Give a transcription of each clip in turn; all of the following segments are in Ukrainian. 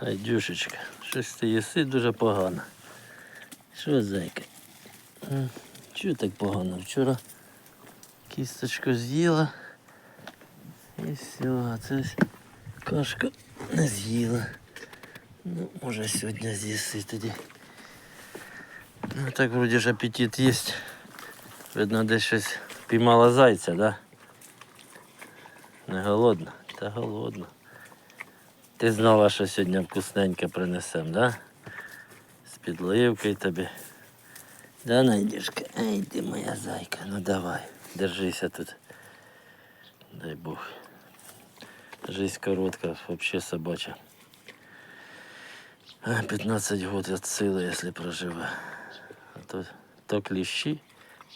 Ай, дюшечка, щось ти їси дуже погано. Що, зайка? Чого так погано? Вчора кісточку з'їла. І все, це кашка не з'їла. Ну, може сьогодні з'їси тоді. Ну так вроді ж апетит є. Видно, десь щось піймала зайця, да? Не голодна? Та голодна. Ти знала, що сьогодні вкусненьке принесем, да? З підливкою тобі. Да, Надюшка? Ай ти моя зайка, ну давай, держися тут. Дай Бог. Жизнь коротка, вообще собача. А, 15 год от сили, если проживе. А то, то кліщі,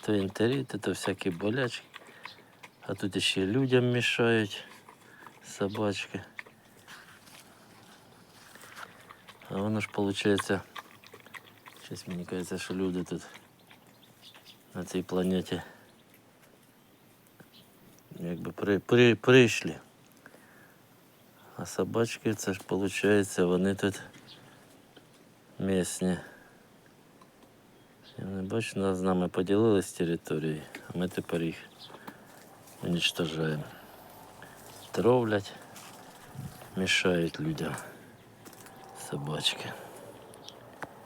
то інтеріти, то всякі болячки. А тут ще людям мішають собачки. А воно ж виходить, щось мені кажеться, що люди тут на цій планеті якби при, при, прийшли. А собачки, це ж виходить, вони тут місні. Я не бачу, нас з нами поділились територією, а ми тепер їх уничтожаємо. Тровлять, мішають людям собачки.